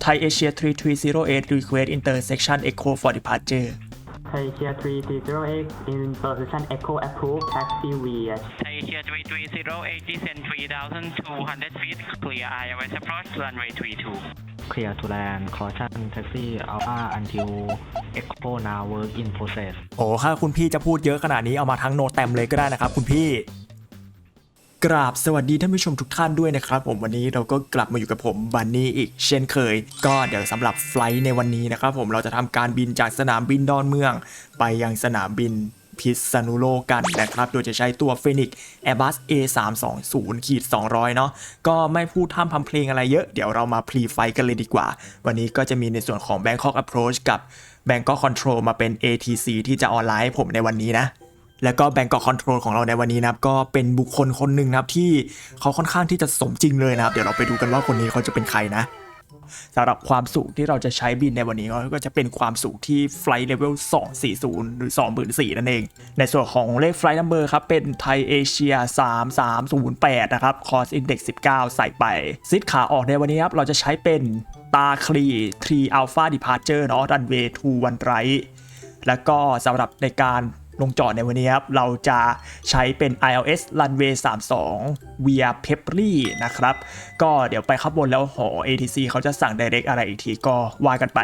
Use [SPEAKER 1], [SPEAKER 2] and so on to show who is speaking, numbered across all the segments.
[SPEAKER 1] Thai Asia 3308 request intersection echo for departure
[SPEAKER 2] Thai Asia 3308 intersection Echo Approve Taxi via
[SPEAKER 3] Thai Asia 3308 descend 3,200 feet, clear ILS approach runway 32.
[SPEAKER 4] Clear to land caution taxi Alpha until Echo now work in process
[SPEAKER 1] โอ้ถ้าคุณพี่จะพูดเยอะขนาดนี้เอามาทั้งโนแตมเลยก็ได้นะครับคุณพี่ กราบสวัสดีท่านผู้ชมทุกท่านด้วยนะครับ ผมวันนี้เราก็กลับมาอยู่กับผมบันนี่อีก เช่นเคย ก็เดี๋ยวสำหรับไฟล์ในวันนี้นะครับผมเราจะทำการบินจากสนามบินดอนเมือง ไปยังสนามบินพิษณุโลกกันนะครับ โดยจะใช้ตัว Phoenix Airbus A320 ขีด200 เนาะ ก็ไม่พูดท่ำทำเพลงอะไรเยอะ เดี๋ยวเรามาพรีไฟกันเลยดีกว่า วันนี้ก็จะมีในส่วนของ Bangkok Approach กับ Bangkok Control มาเป็น ATC ที่จะออนไลน์ให้ผมในวันนี้นะ แล้วก็ Bangkok Control ของเราในวันนี้นะครับก็เป็นบุคคลคนหนึ่งนะครับที่เขาค่อนข้างที่จะสมจริงเลยนะครับ เดี๋ยวเราไปดูกันว่าคนนี้เขาจะเป็นใครนะสำหรับความสูงที่เราจะใช้บินในวันนี้ก็จะเป็นความสูงที่ Flight Level 240 หรือ24,000นั่นเอง ในส่วนของเลข Flight Number ครับ เป็น Thai Asia 3308 นะครับ Cost Index 19 ใส่ไป ซิดขาออกในวันนี้ครับ เราจะใช้เป็นตาคลี3 Alpha Departure เนาะ Runway 2 One Right แล้วก็สำหรับในการ ลงจอดในวันนี้ครับ เราจะใช้เป็น ILS Runway 32 via Peppery นะครับ ก็เดี๋ยวไปข้างบนแล้วหอ ATC เขาจะสั่ง direct อะไรอีกทีก็ว่ากันไป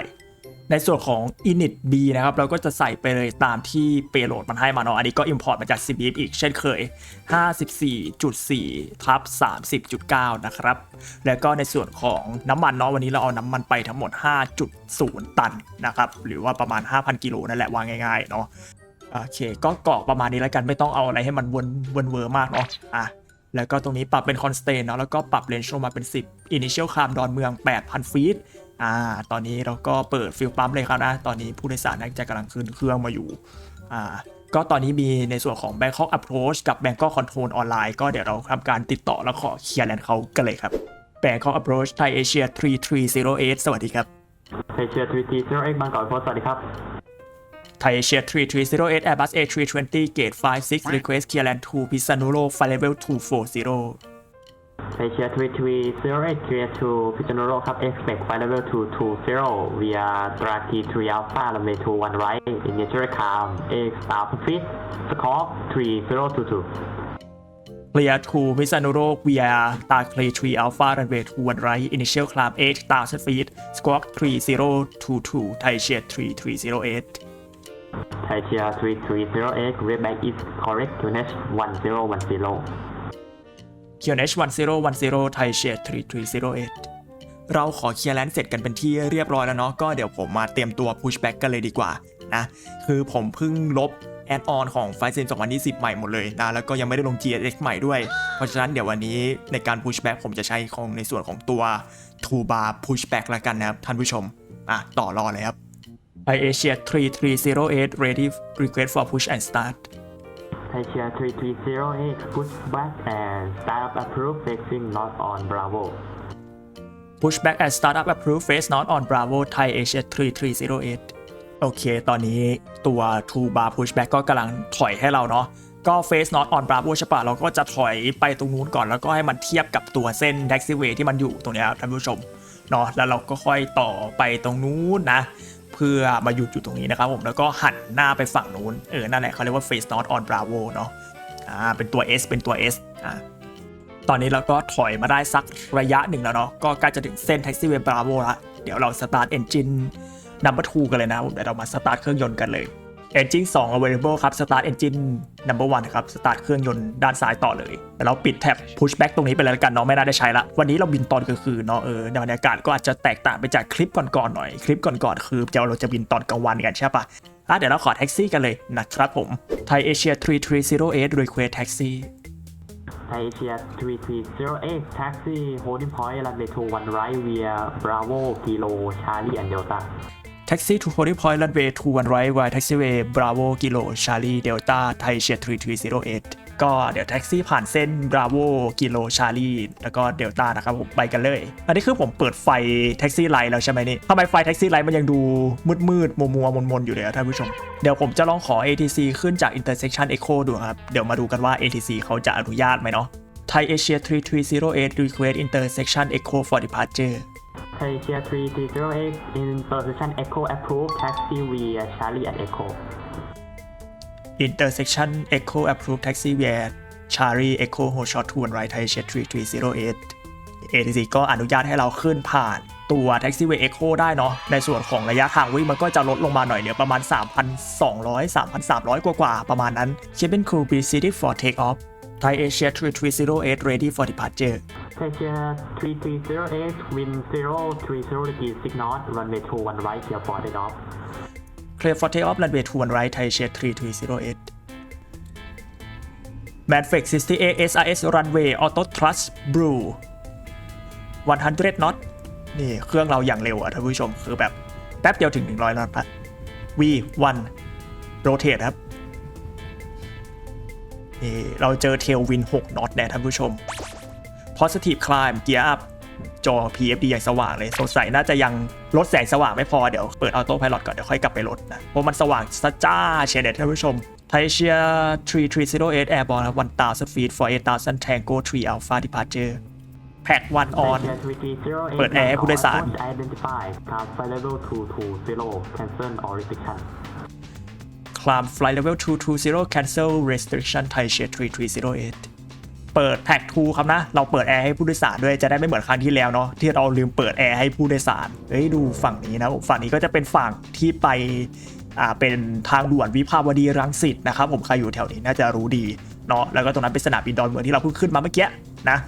[SPEAKER 1] ในส่วนของ init B นะครับ เราก็จะใส่ไปเลยตามที่ payload มันให้มาเนาะ อันนี้ก็ import มาจาก CBF อีกเช่นเคย 54.4ทับ30.9 นะครับ แล้วก็ในส่วนของน้ำมันเนาะ วันนี้เราเอาน้ำมันไปทั้งหมด 5.0 ตันนะครับ หรือว่าประมาณ 5,000 กิโลนั่นแหละว่าง่ายๆ เนาะ โอเค ก็กรอกประมาณนี้แล้วกันไม่ต้องเอาอะไรให้มันวนวนเวอร์มากเนาะอะแล้วก็ตรงนี้ปรับเป็น constant เนาะแล้วก็ปรับ range ลงมาเป็น 10 initial climb ดอนเมือง 8,000 ฟีตอ่าตอนนี้เราก็เปิดฟิลปั๊มเลยครับนะ ตอนนี้ผู้โดยสารน่าจะกำลังขึ้นเครื่องมาอยู่อ่าก็ตอนนี้มีในส่วนของ Bangkok Approach กับ Bangkok Control ออนไลน์ก็เดี๋ยวเราทำการติดต่อแล้วขอเคลียร์แลนด์เขากันเลยครับ Bangkok Approach Thai Asia 3308 สวัสดีครับ
[SPEAKER 2] Thai Asia 3308บางกอกโพสสวัสดีครับ
[SPEAKER 1] Thai Asia 3308 Airbus A320 Gate 56 Request Clearland to พิษณุโลก Flight Level 240
[SPEAKER 2] Thai Asia 3308 clear to พิษณุโลกครับ expect flight level 220 via Draki 3 Alpha runway 21 right initial calm X alpha feet score 3022
[SPEAKER 1] Clear to พิษณุโลก via Darkly 3 Alpha Runway 21 Right Initial Climb 8,000 feet Squawk 3022 Thai Asia 3308
[SPEAKER 2] Thai Asia 3308 readback is correct QNH 1010
[SPEAKER 1] QNH 1010 Thai Asia 3308 เราขอเคลียร์แลนด์เสร็จกันเป็นที่เรียบร้อยแล้วเนาะก็เดี๋ยวผมมาเตรียมตัว pushback กันเลยดีกว่านะคือผมเพิ่งลบแอดออนของไฟเซน2020 ใหม่หมดเลยนะแล้วก็ยังไม่ได้ลง GSX ใหม่ด้วย เพราะฉะนั้นเดี๋ยววันนี้ในการ pushback ผมจะใช้ของในส่วนของตัว two bar pushback ละกันนะครับท่านผู้ชมอะต่อรอเลยครับ Thai Asia 3308 ready request for push and start
[SPEAKER 2] Thai Asia 3308 push back and start approved facing north on Bravo
[SPEAKER 1] pushback and startup approve face not on Bravo Thai Asia 3308 โอเค ตอนนี้ตัว two bar pushback ก็กำลังถอยให้เราเนาะก็ face not on Bravo ใช่ปะเราก็จะถอยไปตรงนู้นก่อนแล้วก็ให้มันเทียบกับตัวเส้น taxiway ที่มันอยู่ตรงเนี้ยครับท่านผู้ชมเนาะแล้วเราก็ค่อยต่อไปตรงนู้นนะ เพื่อมาหยุดอยู่ตรงนี้นะครับผมแล้วก็หันหน้าไปฝั่งนู้นเออนั่นแหละเขาเรียกว่า face not on Bravo เนาะอ่าเป็นตัว S เป็นตัว S อ่าตอนนี้เราก็ถอยมาได้สักระยะหนึ่งแล้วเนาะก็ใกล้จะถึงเส้น Taxiway Bravo ละเดี๋ยวเราสตาร์ทเอนจินนัมเบอร์ทูกันเลยนะผมเดี๋ยวเรามาสตาร์ทเครื่องยนต์กันเลย engine 2 available ครับ start engine number 1ครับ start เครื่องยนต์ด้านซ้ายต่อเลย แต่เราปิดแท็บ pushback ตรงนี้ไปเลยละกันเนาะไม่น่าได้ใช้ละ วันนี้เราบินตอนกลางคืนเนาะเออในบรรยากาศก็อาจจะแตกต่างไปจากคลิปก่อนๆหน่อย คลิปก่อนๆคือเดี๋ยวเราจะบินตอนกลางวันกันใช่ปะอะเดี๋ยวเราขอแท็กซี่กันเลยนะครับผม Thai Asia 3308 request taxi
[SPEAKER 2] Thai Asia 3308 taxi holding point runway 21 right via Bravo Kilo Charlie and Delta
[SPEAKER 1] Taxi to Holding Point Runway 21 Right via Taxiway Bravo Kilo Charlie Delta Thai Asia 3308ก็เดี๋ยวแท็กซี่ผ่านเส้น Bravo Kilo Charlie แล้วก็ Delta นะครับผมไปกันเลย อันนี้คือผมเปิดไฟแท็กซี่ไลท์แล้วใช่ไหมนี่ทำไมไฟแท็กซี่ไลท์มันยังดูมืดมืดมัวมัวมนมนอยู่เลยท่านผู้ชม เดี๋ยวผมจะลองขอ ATC ขึ้นจาก Intersection Echo ดูครับ เดี๋ยวมาดูกันว่า ATC เขาจะอนุญาตไหมเนาะ Thai Asia 3308 Request Intersection Echo for Departure
[SPEAKER 2] Asia 3308 in position Echo approved taxi via Charlie and Echo
[SPEAKER 1] intersection echo approved taxi via Charlie Echo Hold Short to one right Thai Jet 3308 ATC ก็อนุญาตให้เราขึ้นผ่านตัว Taxiway Echo ได้เนาะ ในส่วนของระยะทางวิ่งมันก็จะลดลงมาหน่อยเหลือประมาณ 3,200 3,300 กว่ากว่าประมาณนั้น Cabin crew be seated for take off Thai Asia 3308 ready for departure
[SPEAKER 2] Asia 3308 wind 030 degrees 6 knot runway 21 right clear for takeoff
[SPEAKER 1] clear for take off runway 21 right Thai Asia 3308 Manfred 68 SRS runway auto thrust blue 100 knot นี่เครื่องเราอย่างเร็วอะท่านผู้ชมคือแบบแป๊บเดียวถึง 100 knot ละ V1 rotate ครับนี่เราเจอเทลวิน 6น็อตแน่ท่านผู้ชม positive climb gear up จอ PFD อย่างสว่างเลยสงสัยน่าจะยังลดแสงสว่างไม่พอเดี๋ยวเปิดออโต้พาย t ก่อนเดี๋ยวค่อยกลับไปลดนะเพราะมันสว่างซะจ้าเชียร์เด็ดท่านผู้ชมไทเชีย3308 Airborne ครับ1000 feet for 8000 Tango 3 Alpha departure pack one on
[SPEAKER 2] Asia 3308
[SPEAKER 1] เปิดแอร์ให้ผู้โดยสาร
[SPEAKER 2] approach identify cloud flight level 220 cancel or restriction
[SPEAKER 1] climb flight level 220 cancel restriction Thai Jet 3308 เปิดแท็ก2ครับนะ เราเปิดแอร์ให้ผู้โดยสารด้วยจะได้ไม่เหมือนครั้งที่แล้วเนาะที่เราลืมเปิดแอร์ให้ผู้โดยสารเฮ้ยดูฝั่งนี้นะฝั่งนี้ก็จะเป็นฝั่งที่ไปอ่าเป็นทางด่วนวิภาวดีรังสิตนะครับผมใครอยู่แถวนี้น่าจะรู้ดีเนาะแล้วก็ตรงนั้นเป็นสนามบินดอนเมืองที่เราเพิ่งขึ้นมาเมื่อกี้นะ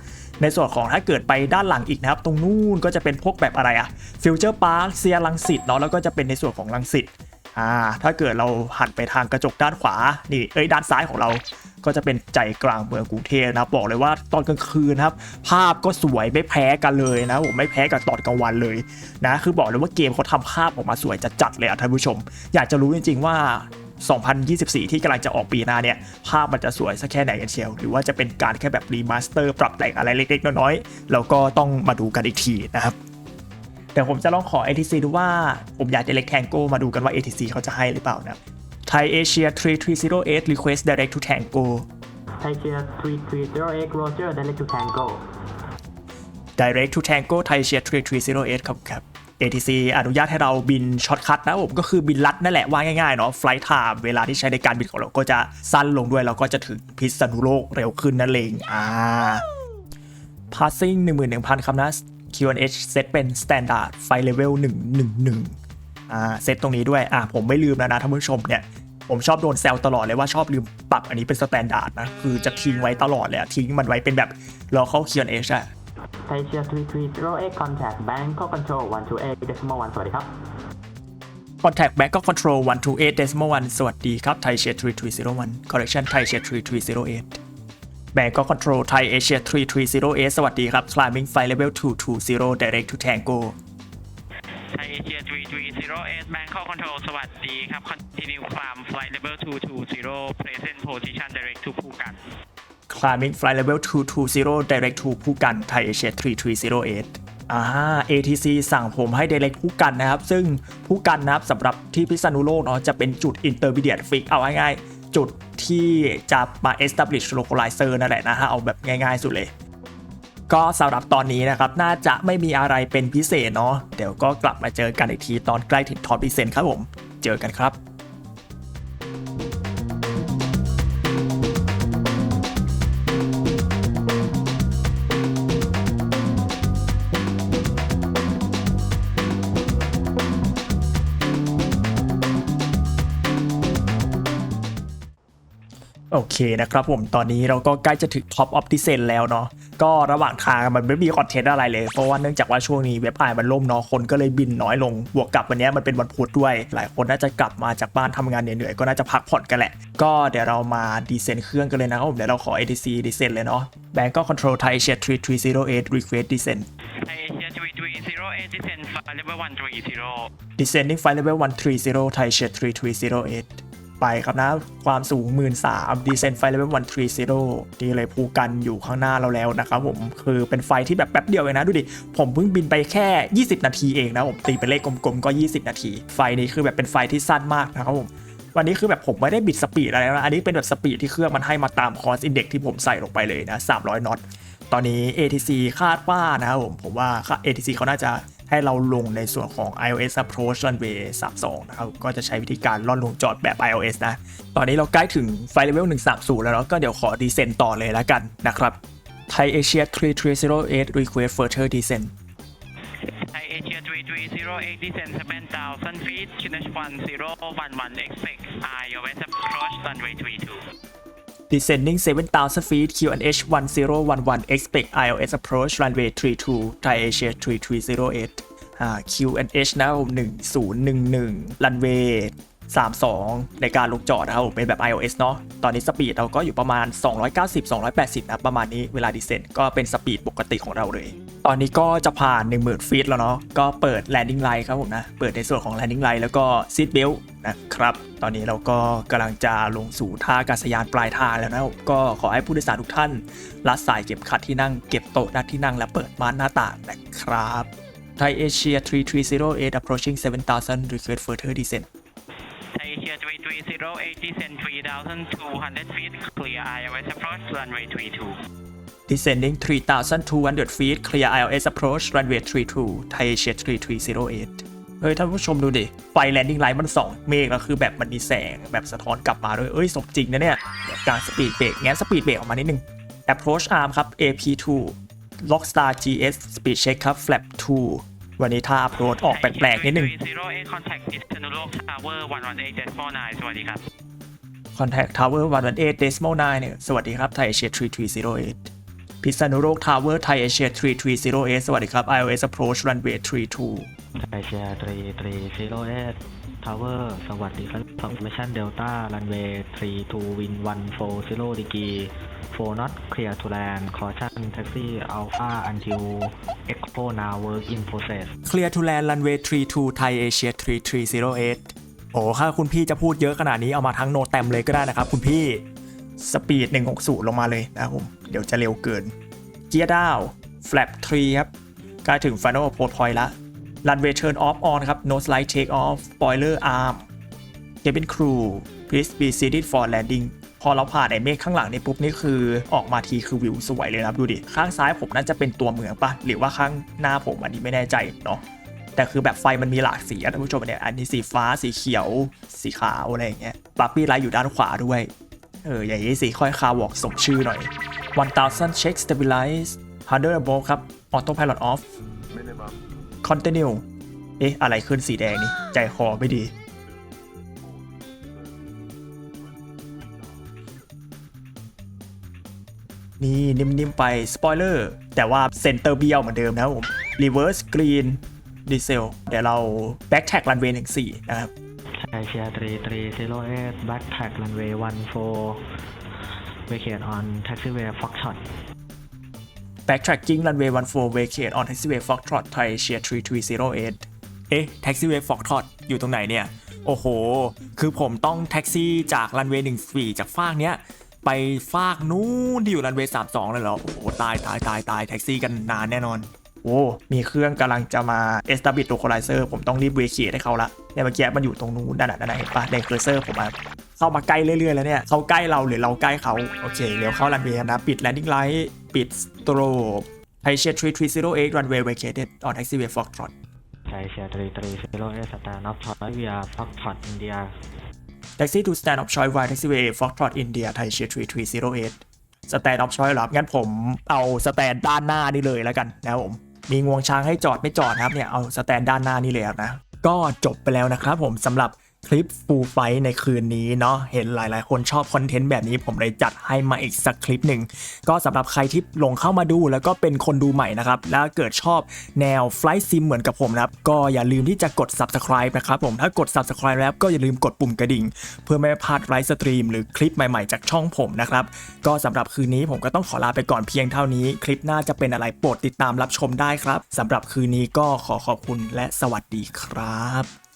[SPEAKER 1] ในส่วนของถ้าเกิดไปด้านหลังอีกนะครับ ตรงนู้นก็จะเป็นพวกแบบอะไรอะฟิวเจอร์พาร์คเซียรังสิตเนาะแล้วก็จะเป็นในส่วนของรังสิต อ่าถ้าเกิดเราหันไปทางกระจกด้านขวานี่เอ้ยด้านซ้ายของเราก็จะเป็นใจกลางเมืองกรุงเทพนะบอกเลยว่าตอนกลางคืนครับ ภาพก็สวยไม่แพ้กันเลยนะผมไม่แพ้กับตอนกลางวันเลยนะคือบอกเลยว่าเกมเขาทำภาพออกมาสวยจัดๆเลยอะท่านผู้ชม อยากจะรู้จริง ๆ ว่า 2024 ที่กำลังจะออกปีหน้าเนี่ย ภาพมันจะสวยสักแค่ไหนกันเชียว หรือว่าจะเป็นการแค่แบบรีมาสเตอร์ปรับแต่งอะไรเล็กๆน้อยๆเราก็ต้องมาดูกันอีกทีนะครับ ดี๋ยวผมจะลองขอ ATC ดูว่า ผมอยากจะเล็กแทงโกมาดูกันว่า ATC เขาจะให้หรือเปล่านะ Thai Asia 3308 request direct to Tango
[SPEAKER 2] Asia 3308 Roger direct to Tango
[SPEAKER 1] direct to Tango Thai Asia 3308 ครับครับ ATC อนุญาตให้เราบินช็อตคัทนะผมก็คือบินลัดนั่นแหละว่าง่ายๆเนาะ flight time เวลาที่ใช้ในการบินของเราก็จะสั้นลงด้วยเราก็จะถึงพิษณุโลกเร็วขึ้นนั่นเองอ่า passing 11,000 คำนะ Q1H เซตเป็น Standard File Level 111อ่าเซตตรงนี้ด้วยอ่าผมไม่ลืมแล้วนะท่านผู้ชมเนี่ยผมชอบโดนแซวตลอดเลยว่าชอบลืมปรับอันนี้เป็นสแตนดาร์ดนะ คือจะทิ้งไว้ตลอดเลยทิ้งมันไว้เป็นแบบรอเข้า Q&H อะ
[SPEAKER 2] ไทยเชียร์ทวีทวีท08 contact bank call control 128 decimal 1สวัสดีครับ
[SPEAKER 1] contact back call control 128 decimal 1สวัสดีครับไทยเชียร์3301 correction ไทยเชียร์3308 Bangkok Control Thai Asia 330S สวัสดีครับ Climbing Flight Level 220 Direct to Tango
[SPEAKER 3] ไทยเอเชีย330 S Bangkok Control สวัสดีครับ Continue Climb Flight Level 220 Present Position Direct to ภูกัน
[SPEAKER 1] Climbing Flight Level 220 Direct to ภูกัน Thai Asia 330S อ่า ATC สั่งผมให้ Direct ภูกันนะครับ ซึ่งภูกันนะครับสำหรับที่พิษณุโลกเนาะจะเป็นจุด Intermediate Fix เอาง่ายๆจุด ที่จะมา establish localizer นั่นแหละนะฮะเอาแบบง่ายๆสุดเลย ก็สำหรับตอนนี้นะครับ น่าจะไม่มีอะไรเป็นพิเศษเนาะเดี๋ยวก็กลับมาเจอกันอีกทีตอนใกล้ถึงทอปดิเซนครับผม เจอกันครับ โอเคนะครับผมตอนนี้เราก็ใกล้จะถึง Top of the s e n แล้วเนาะก็ระหว่างทางมันไม่มีคอนเทนต์อะไรเลย เพราะว่าเนื่องจากว่าช่วงนี้เว็บไอมันล่มเนาะคนก็เลยบินน้อยลง บวกกับวันนี้มันเป็นวันพุธด้วย หลายคนน่าจะกลับมาจากบ้านทำงานเหนื่อยๆก็น่าจะพักผ่อนกันแหละ ก็เดี๋ยวเรามาดีเซนเครื่องกันเลยนะครับผมเดี๋ยวเราขอ ATC ดีเซนเลยเนาะแบงก์ก็ control Thai Asia 3308 request descent
[SPEAKER 3] ไทยเอเชีย3308 descend flight level 130
[SPEAKER 1] descending flight level 130 Thai Asia 3308 ไปครับนะ ความสูง 13,000 descend flight level 130นี่เลยภูกันอยู่ข้างหน้าเราแล้วนะครับผม คือเป็นไฟที่แบบแป๊บเดียวเองนะ ดูดิ ผมเพิ่งบินไปแค่ 20 นาทีเองนะ ผมตีเป็นเลขกลมๆ ก็ 20 นาที ไฟนี้คือแบบเป็นไฟที่สั้นมากนะครับผมวันนี้คือแบบผมไม่ได้บิดสปีดอะไรนะ อันนี้เป็นแบบสปีดที่เครื่องมันให้มาตามคอร์สอินเด็กที่ผมใส่ลงไปเลยนะ300น็อต ตอนนี้ ATC คาดว่านะครับผม ผมว่า ATC เขาน่าจะ ให้เราลงในส่วนของ iOS Approach Runway 32 นะครับ ก็จะใช้วิธีการล่อนลงจอดแบบ iOS นะ ตอนนี้เราใกล้ถึงไฟล์เลเวล130 แล้วเนาะก็เดี๋ยวขอดีเซนต่อเลยแล้วกันนะครับ Thai Asia 3308 request further descent
[SPEAKER 3] Thai Asia 3308 descend 7,000 feet, QNH 1011, expect iOS approach runway 32.
[SPEAKER 1] Descending 7,000 feet QNH 1011 expect ILS approach runway 32 Thai Asia 3308อ่า QNH นะผม1011 runway 32 ในการลงจอดนะครับผมเป็นแบบ iOS เนาะตอนนี้สปีดเราก็อยู่ประมาณ 290-280นะประมาณนี้เวลาดีเซนก็เป็นสปีดปกติของเราเลย ตอนนี้ก็จะผ่าน 10,000 ฟีตแล้วเนาะก็เปิด landing light ครับผมนะ เปิดในส่วนของ landing light แล้วก็ seat belt นะครับ ตอนนี้เราก็กำลังจะลงสู่ท่าอากาศยานปลายทางแล้วนะก็ขอให้ผู้โดยสารทุกท่านรัดสายเก็บขัดที่นั่งเก็บโต๊ะนัดที่นั่งและเปิดม่านหน้าต่างนะครับ Thai Asia 3308 approaching 7,000 request further descent
[SPEAKER 3] Asia 3308 descend 3,200 feet, clear iOS approach runway 32.
[SPEAKER 1] descending 3,200 feet clear iOS approach runway 32 Thai Asia 3308 เฮ้ยท่านผู้ชมดูดิ ไฟ landing light มันสองเมฆแล้วคือแบบมันมีแสงแบบสะท้อนกลับมาด้วยเอ้ยสมจริงนะเนี่ยกางสปีดเบรกแง้สปีดเบรกออกมานิดนึง approach arm ครับ AP2 Lockstar GS speed check ครับ flap 2 วันนี้ท่า approach ออกแปลกๆนิดนึง
[SPEAKER 3] 3308 contact พิษณุโลก tower 118 decimal 9สวัสดีครับ
[SPEAKER 1] contact tower 118 decimal 9เนี่ยสวัสดีครับ Thai Asia 3308 พิษณุโลก tower Thai Asia 3308 สวัสดีครับ iOS approach runway 32
[SPEAKER 4] ไทยเชียร์ตรีตรีซีโร่เอสทาวเวอร์สวัสดีครับ Formation Delta Runway 32 Win 1 4 0 degree 4 not clear to land caution taxi Alpha until Echo now work in process
[SPEAKER 1] Clear to land runway 32 Thai Asia 3308 โอ้ถ้าคุณพี่จะพูดเยอะขนาดนี้เอามาทั้งโนแตมเลยก็ได้นะครับคุณพี่ สปีด 160 ลงมาเลยนะครับผม เดี๋ยวจะเร็วเกิน เกียร์ดาว flap 3ครับใกล้ถึง final approach point ละ runway turn off on ครับ nose light take off spoiler arm cabin crew please be seated for landing พอเราผ่านไอเมฆข้างหลังนี่ปุ๊บนี่คือออกมาทีคือวิวสวยเลยครับดูดิ ข้างซ้ายผมน่าจะเป็นตัวเมืองปะหรือว่าข้างหน้าผมอันนี้ไม่แน่ใจเนาะแต่คือแบบไฟมันมีหลากสีอะท่านผู้ชมเนี่ยอันนี้สีฟ้าสีเขียว สีขาวอะไรอย่างเงี้ยปับปี้ไลท์อยู่ด้านขวาด้วย เอออย่างนี้สีค่อยคาวอกสมชื่อหน่อย1000 check stabilize harder above ครับ auto pilot off continue เอ๊ะอะไรขึ้นสีแดงนี่ใจคอไม่ดี นี่นิ่มๆไป สปอยเลอร์ แต่ว่าเซนเตอร์เบียวเหมือนเดิมนะครับผม reverse green diesel เดี๋ยวเรา back tag runway 14นะครับ
[SPEAKER 4] ไทยเชียร์ตรีตรีซีโร่เอส back tag runway 14 vacate on taxiway Foxtrot
[SPEAKER 1] backtracking runway 14 vacate on taxiway Foxtrot Thai Asia 3308เอ๊ะ taxiway Foxtrot อยู่ตรงไหนเนี่ย โอ้โห คือผมต้องแท็กซี่จาก runway 14จากฟากเนี้ย ไปฟากนู้นที่อยู่ runway 32เลยเหรอ โอ้โหตายตายตายตายแท็กซี่กันนานแน่นอน โอ้ มีเครื่องกำลังจะมา establish localizer ผมต้องรีบเวเคให้เขาละเนี่ยเมื่อกี้มันอยู่ตรงนู้นนั่นน่ะนั่นน่ะเห็นปะในเคอร์เซอร์ผมอะเข้ามาใกล้เรื่อยๆแล้วเนี่ยเขาใกล้เราหรือเราใกล้เขาโอเคเดี๋ยวเข้า runway นะปิด landing light ปิด strobe Asia 3308 runway vacated on taxiway Foxtrot
[SPEAKER 4] ไทยเชียร์ตรีตรีซีโร่เอส stand up short via Foxtrot India
[SPEAKER 1] taxi to stand up choice Y taxiway Foxtrot India Thai Asia 3308 stand up choice เหรอครับงั้นผมเอาสแตนด้านหน้านี่เลยแล้วกันนะครับผมมีงวงช้างให้จอดไม่จอดนะครับเนี่ยเอาสแตนด้านหน้านี่เลยนะก็จบไปแล้วนะครับผมสำหรับ คลิปฟูลไฟในคืนนี้เนาะเห็นหลายๆ คนชอบคอนเทนต์แบบนี้ผมเลยจัดให้มาอีกสักคลิปหนึ่ง ก็สำหรับใครที่ลงเข้ามาดูแล้วก็เป็นคนดูใหม่นะครับ แล้วเกิดชอบแนว Flight Sim เหมือนกับผมนะครับ ก็อย่าลืมที่จะกด Subscribe นะครับผมถ้ากด Subscribe แล้วก็อย่าลืมกดปุ่มกระดิ่ง เพื่อไม่พลาดไลฟ์สตรีมหรือคลิปใหม่ๆ จากช่องผมนะครับก็สำหรับคืนนี้ผมก็ต้องขอลาไปก่อนเพียงเท่านี้ คลิปหน้าจะเป็นอะไรโปรดติดตามรับชมได้ครับสำหรับคืนนี้ก็ขอขอบคุณและสวัสดีครับ